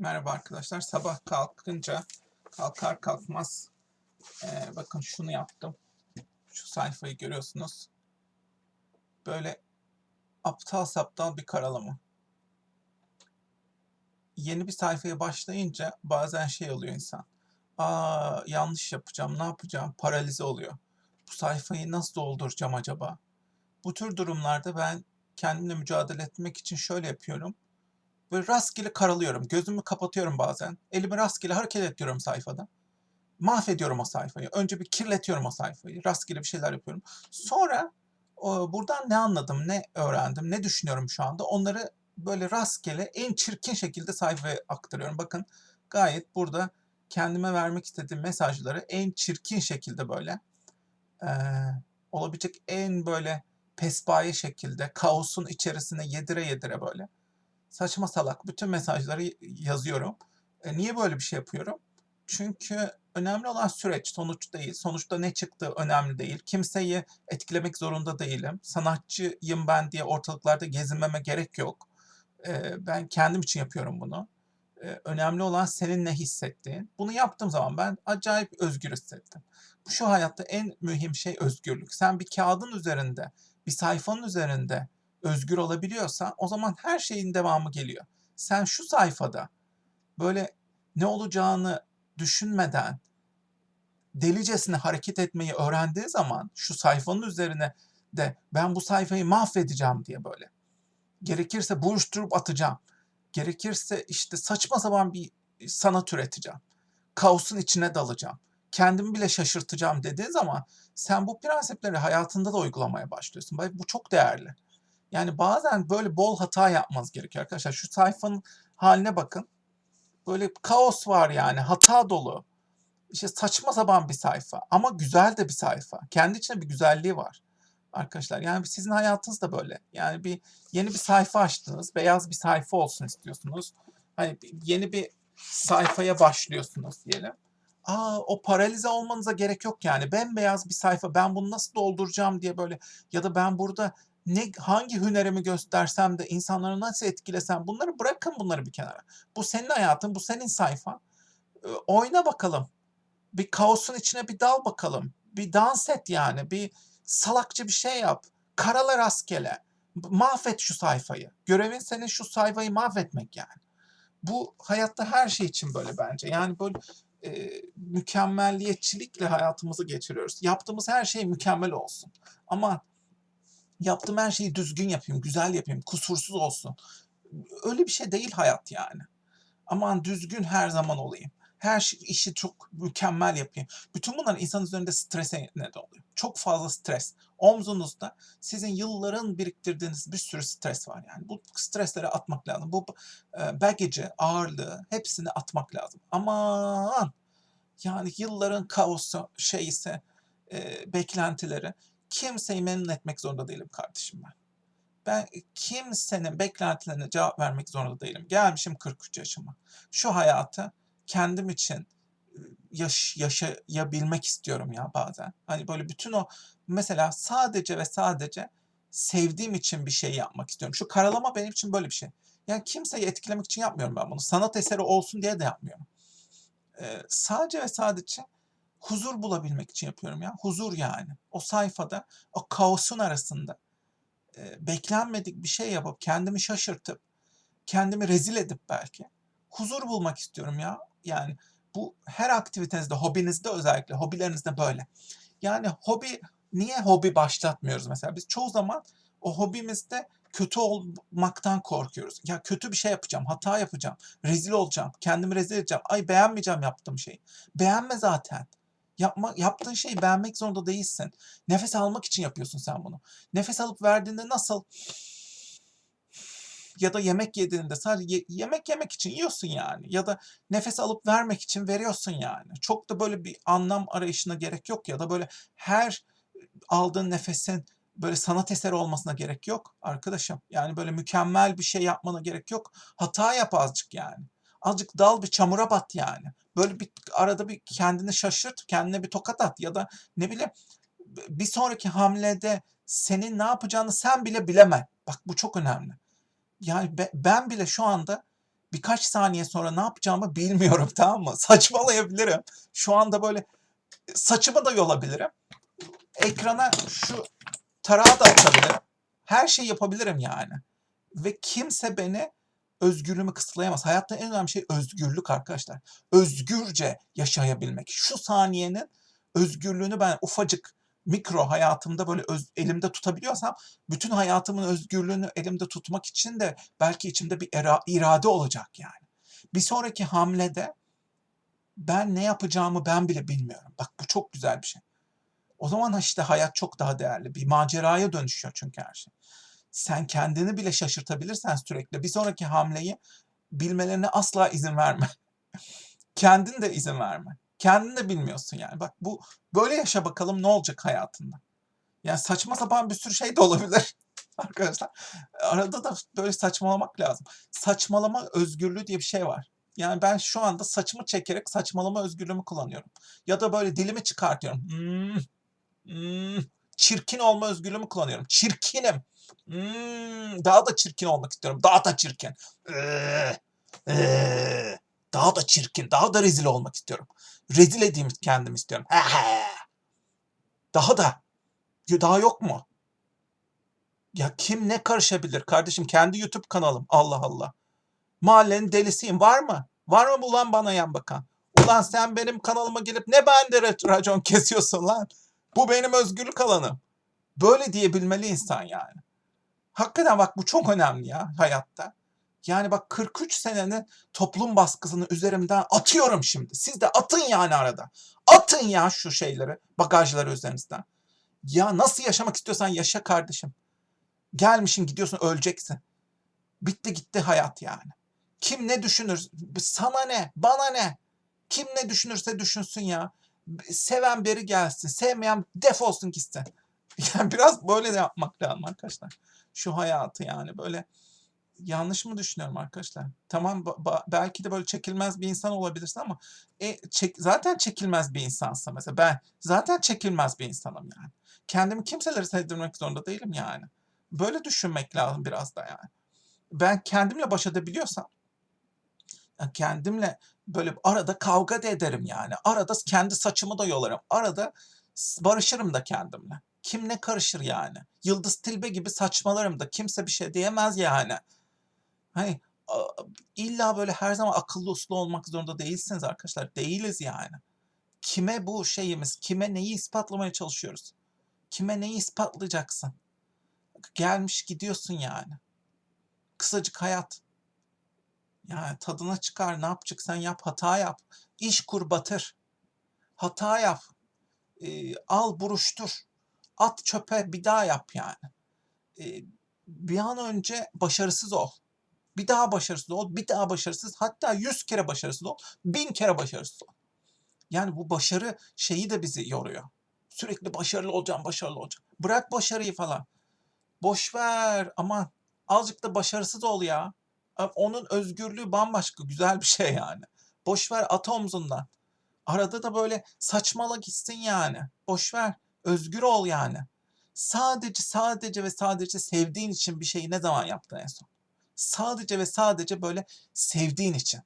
Merhaba arkadaşlar. Sabah kalkınca kalkar kalkmaz eee, bakın şunu yaptım. Şu sayfayı görüyorsunuz. Böyle aptal saptal bir karalama. Yeni bir sayfaya başlayınca bazen şey oluyor insan. Aa yanlış yapacağım, ne yapacağım? Paralize oluyor. Bu sayfayı nasıl dolduracağım acaba? Bu tür durumlarda ben kendimle mücadele etmek için şöyle yapıyorum. Böyle rastgele karalıyorum. Gözümü kapatıyorum bazen. Elimi rastgele hareket ettiriyorum sayfada. Mahvediyorum o sayfayı. Önce bir kirletiyorum o sayfayı. Rastgele bir şeyler yapıyorum. Sonra buradan ne anladım, ne öğrendim, ne düşünüyorum şu anda onları böyle rastgele en çirkin şekilde sayfaya aktarıyorum. Bakın gayet burada kendime vermek istediğim mesajları en çirkin şekilde böyle eee, olabilecek en böyle pespaye şekilde kaosun içerisine yedire yedire böyle saçma salak bütün mesajları yazıyorum. E, niye böyle bir şey yapıyorum? Çünkü önemli olan süreç, sonuç değil. Sonuçta ne çıktığı önemli değil. Kimseyi etkilemek zorunda değilim. Sanatçıyım ben diye ortalıklarda gezinmeme gerek yok. E, ben kendim için yapıyorum bunu. E, önemli olan senin ne hissettiğin. Bunu yaptığım zaman ben acayip özgür hissettim. Şu hayatta en mühim şey özgürlük. Sen bir kağıdın üzerinde, bir sayfanın üzerinde özgür olabiliyorsan o zaman her şeyin devamı geliyor. Sen şu sayfada böyle ne olacağını düşünmeden delicesine hareket etmeyi öğrendiği zaman şu sayfanın üzerine de ben bu sayfayı mahvedeceğim diye böyle. Gerekirse buruşturup atacağım. Gerekirse işte saçma sapan bir sanat üreteceğim. Kaosun içine dalacağım. Kendimi bile şaşırtacağım dediğin zaman sen bu prensipleri hayatında da uygulamaya başlıyorsun. Bu çok değerli. Yani bazen böyle bol hata yapmanız gerekiyor arkadaşlar. Şu sayfanın haline bakın. Böyle kaos var yani hata dolu. İşte saçma sapan bir sayfa ama güzel de bir sayfa. Kendi içinde bir güzelliği var arkadaşlar. Yani sizin hayatınız da böyle. Yani bir yeni bir sayfa açtınız. Beyaz bir sayfa olsun istiyorsunuz. Hani yeni bir sayfaya başlıyorsunuz diyelim. Aa, o paralize olmanıza gerek yok yani. Bembeyaz bir sayfa. Ben bunu nasıl dolduracağım diye böyle ya da ben burada ne hangi hünerimi göstersem de insanları nasıl etkilesem bunları bırakın bunları bir kenara. Bu senin hayatın, bu senin sayfan. Ee, Oyna bakalım. Bir kaosun içine bir dal bakalım. Bir dans et yani. Bir salakça bir şey yap. Karala rastgele. Mahvet şu sayfayı. Görevin senin şu sayfayı mahvetmek yani. Bu hayatta her şey için böyle bence. Yani böyle e, mükemmelliyetçilikle hayatımızı geçiriyoruz. Yaptığımız her şey mükemmel olsun. Ama yaptığım her şeyi düzgün yapayım, güzel yapayım, kusursuz olsun. Öyle bir şey değil hayat yani. Aman düzgün her zaman olayım. Her şey, işi çok mükemmel yapayım. Bütün bunlar insan üzerinde strese neden oluyor. Çok fazla stres. Omzunuzda sizin yılların biriktirdiğiniz bir sürü stres var yani. Bu stresleri atmak lazım. Bu e, baggage'i, ağırlığı hepsini atmak lazım. Aman yani yılların kaosu şey ise e, beklentileri kimseyi memnun etmek zorunda değilim kardeşim ben. Ben kimsenin beklentilerine cevap vermek zorunda değilim. Gelmişim 43 yaşıma. Şu hayatı kendim için e, yaş yaşayabilmek istiyorum ya bazen. Hani böyle bütün o mesela sadece ve sadece sevdiğim için bir şey yapmak istiyorum. Şu karalama benim için böyle bir şey. Yani kimseyi etkilemek için yapmıyorum ben bunu. Sanat eseri olsun diye de yapmıyorum. Ee, sadece ve sadece huzur bulabilmek için yapıyorum ya. Huzur yani. O sayfada, o kaosun arasında e, beklenmedik bir şey yapıp kendimi şaşırtıp kendimi rezil edip belki huzur bulmak istiyorum ya. Yani bu her aktivitenizde, hobinizde özellikle, hobilerinizde böyle. Yani hobi, niye hobi başlatmıyoruz mesela? Biz çoğu zaman o hobimizde kötü olmaktan korkuyoruz. Ya kötü bir şey yapacağım, hata yapacağım, rezil olacağım, kendimi rezil edeceğim. Ay beğenmeyeceğim yaptığım şeyi. Beğenme zaten. Yapma, yaptığın şeyi beğenmek zorunda değilsin. Nefes almak için yapıyorsun sen bunu. Nefes alıp verdiğinde nasıl ya da yemek yediğinde sadece ye- yemek yemek için yiyorsun yani. Ya da nefes alıp vermek için veriyorsun yani. Çok da böyle bir anlam arayışına gerek yok ya da böyle her aldığın nefesin böyle sanat eseri olmasına gerek yok arkadaşım. Yani böyle mükemmel bir şey yapmana gerek yok. Hata yap azıcık yani. Azıcık dal bir çamura bat yani. Böyle bir arada bir kendini şaşırt, kendine bir tokat at ya da ne bileyim bir sonraki hamlede senin ne yapacağını sen bile bileme. Bak bu çok önemli. Yani be- ben bile şu anda birkaç saniye sonra ne yapacağımı bilmiyorum tamam mı? Saçmalayabilirim. Şu anda böyle saçımı da yolabilirim. Ekrana şu tarağı da atabilirim. Her şeyi yapabilirim yani. Ve kimse beni özgürlüğümü kısıtlayamaz. Hayatta en önemli şey özgürlük arkadaşlar. Özgürce yaşayabilmek. Şu saniyenin özgürlüğünü ben ufacık mikro hayatımda böyle öz- elimde tutabiliyorsam bütün hayatımın özgürlüğünü elimde tutmak için de belki içimde bir era- irade olacak yani. Bir sonraki hamlede ben ne yapacağımı ben bile bilmiyorum. Bak bu çok güzel bir şey. O zaman işte hayat çok daha değerli. Bir maceraya dönüşüyor çünkü her şey. Sen kendini bile şaşırtabilirsen sürekli bir sonraki hamleyi bilmelerine asla izin verme. Kendin de izin verme. Kendin de bilmiyorsun yani. Bak bu böyle yaşa bakalım ne olacak hayatında. Yani saçma sapan bir sürü şey de olabilir arkadaşlar. Arada da böyle saçmalamak lazım. Saçmalama özgürlüğü diye bir şey var. Yani ben şu anda saçımı çekerek saçmalama özgürlüğümü kullanıyorum. Ya da böyle dilimi çıkartıyorum. Hmm, hmm, çirkin olma özgürlüğümü kullanıyorum. Çirkinim. Hmm, daha da çirkin olmak istiyorum. Daha da çirkin. Ee, ee, daha da çirkin, daha da rezil olmak istiyorum. Rezil edeyim kendimi istiyorum. Daha da. Daha yok mu? Ya kim ne karışabilir kardeşim? Kendi YouTube kanalım. Allah Allah. Mahallenin delisiyim. Var mı? Var mı ulan bana yan bakan? Ulan sen benim kanalıma gelip ne bende ra- racon kesiyorsun lan? Bu benim özgürlük alanım. Böyle diyebilmeli insan yani. Hakikaten bak bu çok önemli ya hayatta. Yani bak 43 senenin toplum baskısını üzerimden atıyorum şimdi. Siz de atın yani arada. Atın ya şu şeyleri, bagajları üzerinizden. Ya nasıl yaşamak istiyorsan yaşa kardeşim. Gelmişsin gidiyorsun öleceksin. Bitti gitti hayat yani. Kim ne düşünür? Sana ne? Bana ne? Kim ne düşünürse düşünsün ya. Seven beri gelsin. Sevmeyen defolsun gitsin. Yani biraz böyle de yapmak lazım arkadaşlar. Şu hayatı yani böyle yanlış mı düşünüyorum arkadaşlar? Tamam belki de böyle çekilmez bir insan olabilirsin ama e, çek, zaten çekilmez bir insansa mesela ben zaten çekilmez bir insanım yani. Kendimi kimseleri sevdirmek zorunda değilim yani. Böyle düşünmek lazım biraz da yani. Ben kendimle baş edebiliyorsam kendimle böyle arada kavga da ederim yani. Arada kendi saçımı da yolarım. Arada barışırım da kendimle. Kim ne karışır yani? Yıldız Tilbe gibi saçmalarım da kimse bir şey diyemez yani. Hani illa böyle her zaman akıllı uslu olmak zorunda değilsiniz arkadaşlar. Değiliz yani. Kime bu şeyimiz, kime neyi ispatlamaya çalışıyoruz? Kime neyi ispatlayacaksın? Gelmiş gidiyorsun yani. Kısacık hayat. Yani tadına çıkar. Ne yapacaksan yap. Hata yap. İş kur batır. Hata yap. Ee, al buruştur. At çöpe bir daha yap yani. Ee, bir an önce başarısız ol. Bir daha başarısız ol. Bir daha başarısız. Hatta yüz kere başarısız ol. Bin kere başarısız ol. Yani bu başarı şeyi de bizi yoruyor. Sürekli başarılı olacağım, başarılı olacağım. Bırak başarıyı falan. Boş ver aman. Azıcık da başarısız ol ya. Onun özgürlüğü bambaşka, güzel bir şey yani. Boş ver at omzundan. Arada da böyle saçmala gitsin yani. Boş ver. Özgür ol yani. Sadece sadece ve sadece sevdiğin için bir şeyi ne zaman yaptın en son? Sadece ve sadece böyle sevdiğin için.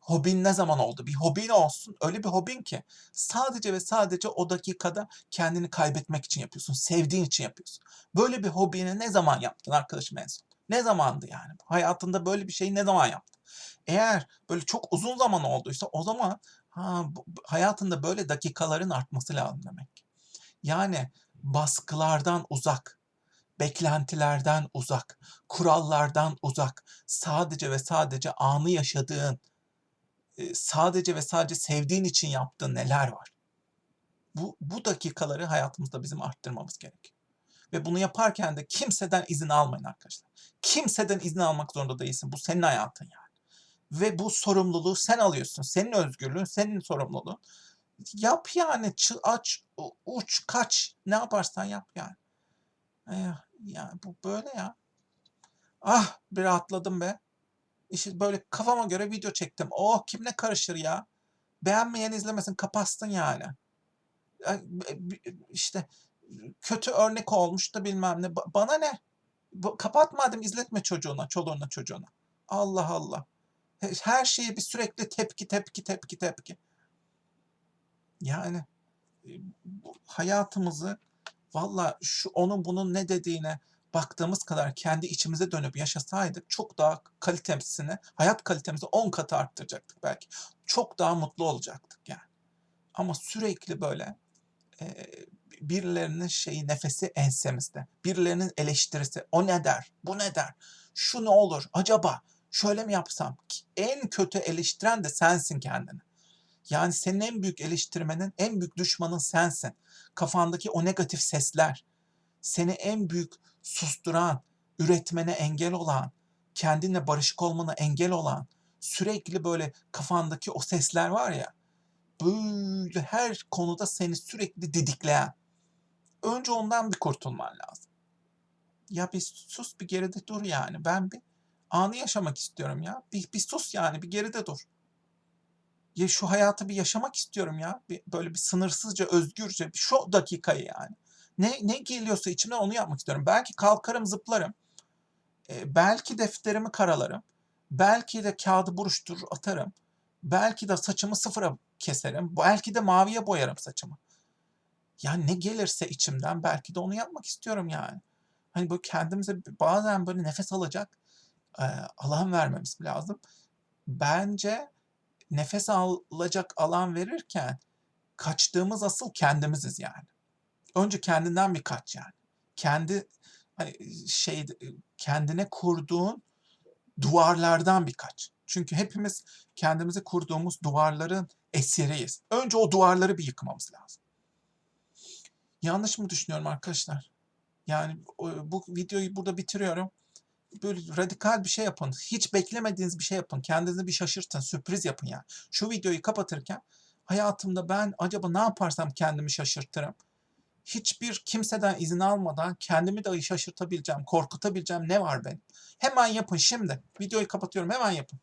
Hobin ne zaman oldu? Bir hobin olsun. Öyle bir hobin ki sadece ve sadece o dakikada kendini kaybetmek için yapıyorsun. Sevdiğin için yapıyorsun. Böyle bir hobini ne zaman yaptın arkadaşım en son? Ne zamandı yani? Hayatında böyle bir şeyi ne zaman yaptın? Eğer böyle çok uzun zaman olduysa o zaman ha, hayatında böyle dakikaların artması lazım demek. Yani baskılardan uzak, beklentilerden uzak, kurallardan uzak, sadece ve sadece anı yaşadığın, e, sadece ve sadece sevdiğin için yaptığın neler var? Bu, bu dakikaları hayatımızda bizim arttırmamız gerekiyor. Ve bunu yaparken de kimseden izin almayın arkadaşlar. Kimseden izin almak zorunda değilsin. Bu senin hayatın yani. Ve bu sorumluluğu sen alıyorsun. Senin özgürlüğün, senin sorumluluğun. Yap yani. Aç, uç, kaç. Ne yaparsan yap yani. Eh, ya bu böyle ya. Ah bir rahatladım be. İşte böyle kafama göre video çektim. Oh kim ne karışır ya. Beğenmeyen izlemesin kapatsın yani. B- işte kötü örnek olmuş da bilmem ne. Ba- Bana ne? Bu- Kapat madem izletme çocuğuna, çoluğuna çocuğuna. Allah Allah. He her şeye bir sürekli tepki, tepki, tepki, tepki. Yani, eee, bu hayatımızı valla şu onun bunun ne dediğine baktığımız kadar kendi içimize dönüp yaşasaydık çok daha kalitesini, hayat kalitemizi 10 katı arttıracaktık belki. Çok daha mutlu olacaktık yani. Ama sürekli böyle, eee, birilerinin şeyi, nefesi ensemizde. Birilerinin eleştirisi. O ne der? Bu ne der? Şu ne olur? Acaba şöyle mi yapsam? Ki en kötü eleştiren de sensin kendini. Yani senin en büyük eleştirmenin, en büyük düşmanın sensin. Kafandaki o negatif sesler, seni en büyük susturan, üretmene engel olan, kendinle barışık olmana engel olan, sürekli böyle kafandaki o sesler var ya, böyle her konuda seni sürekli didikleyen. Önce ondan bir kurtulman lazım. Ya bir sus, bir geride dur yani. Ben bir anı yaşamak istiyorum ya. Bir bir sus yani, bir geride dur. Ya şu hayatı bir yaşamak istiyorum ya. Bir böyle bir sınırsızca, özgürce, şu dakikayı yani. Ne ne geliyorsa içimden onu yapmak istiyorum. Belki kalkarım, zıplarım. Eee, belki defterimi karalarım. Belki de kâğıdı buruşturur atarım. Belki de saçımı sıfıra keserim. Belki de maviye boyarım saçımı. Yani ne gelirse içimden belki de onu yapmak istiyorum yani. Hani böyle kendimize bazen böyle nefes alacak, eee, alan vermemiz lazım. Bence nefes alacak alan verirken kaçtığımız asıl kendimiziz yani. Önce kendinden bir kaç yani. Kendi, hani, şey, kendine kurduğun duvarlardan bir kaç. Çünkü hepimiz kendimize kurduğumuz duvarların esiriyiz. Önce o duvarları bir yıkmamız lazım. Yanlış mı düşünüyorum arkadaşlar? Yani, bu videoyu burada bitiriyorum. Böyle radikal bir şey yapın. Hiç beklemediğiniz bir şey yapın. Kendinizi bir şaşırtın, sürpriz yapın yani. Şu videoyu kapatırken hayatımda ben acaba ne yaparsam kendimi şaşırtırım? Hiçbir kimseden izin almadan kendimi dahi şaşırtabileceğim, korkutabileceğim ne var benim? Hemen yapın şimdi. Videoyu kapatıyorum, hemen yapın.